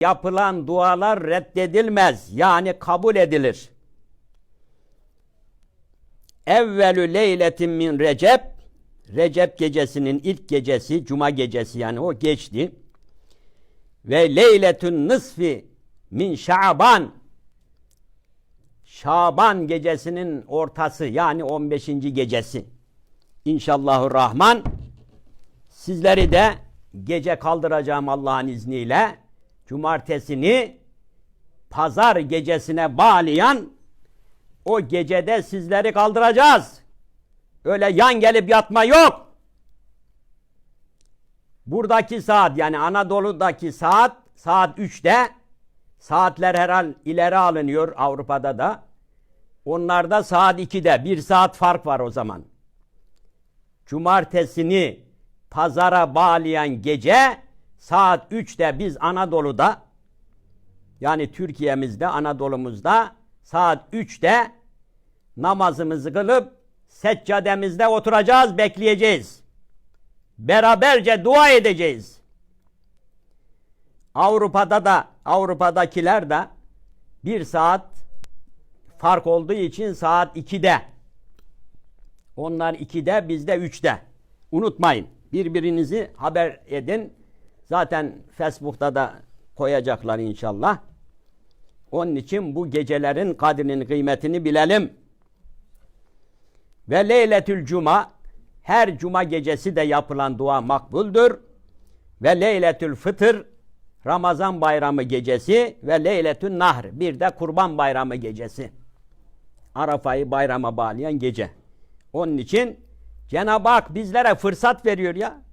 yapılan dualar reddedilmez. Yani kabul edilir. Evvelü leyletin min recep Recep gecesinin ilk gecesi, cuma gecesi yani o geçti. Ve leyletün nısfi min şaban Şaban gecesinin ortası yani 15. gecesi. İnşallahurrahman sizleri de gece kaldıracağım Allah'ın izniyle. Cumartesini pazar gecesine bağlayan o gecede sizleri kaldıracağız. Öyle yan gelip yatma yok. Buradaki saat yani Anadolu'daki saat saat 3'te saatler herhal ileri alınıyor Avrupa'da da. Onlarda saat 2'de bir saat fark var o zaman. Cumartesini pazara bağlayan gece saat 3'te biz Anadolu'da yani Türkiye'mizde Anadolu'muzda saat 3'te namazımızı kılıp seccademizde oturacağız, bekleyeceğiz. Beraberce dua edeceğiz. Avrupa'da da Avrupa'dakiler de bir saat fark olduğu için saat 2'de. Onlar 2'de, bizde 3'te. Unutmayın. Birbirinizi haber edin. Zaten Facebook'ta da koyacaklar inşallah. Onun için bu gecelerin kadrinin kıymetini bilelim. Ve leyletül cuma her cuma gecesi de yapılan dua makbuldür. Ve leyletül fıtır Ramazan bayramı gecesi ve leyletün nahr bir de kurban bayramı gecesi. Arafa'yı bayrama bağlayan gece. Onun için Cenab-ı Hak bizlere fırsat veriyor ya.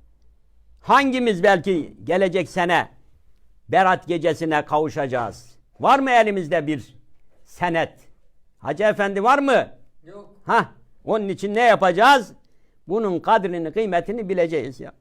Hangimiz belki gelecek sene Berat gecesine kavuşacağız? Var mı elimizde bir senet? Hacı Efendi var mı? Yok. Ha, onun için ne yapacağız? Bunun kadrini, kıymetini bileceğiz ya.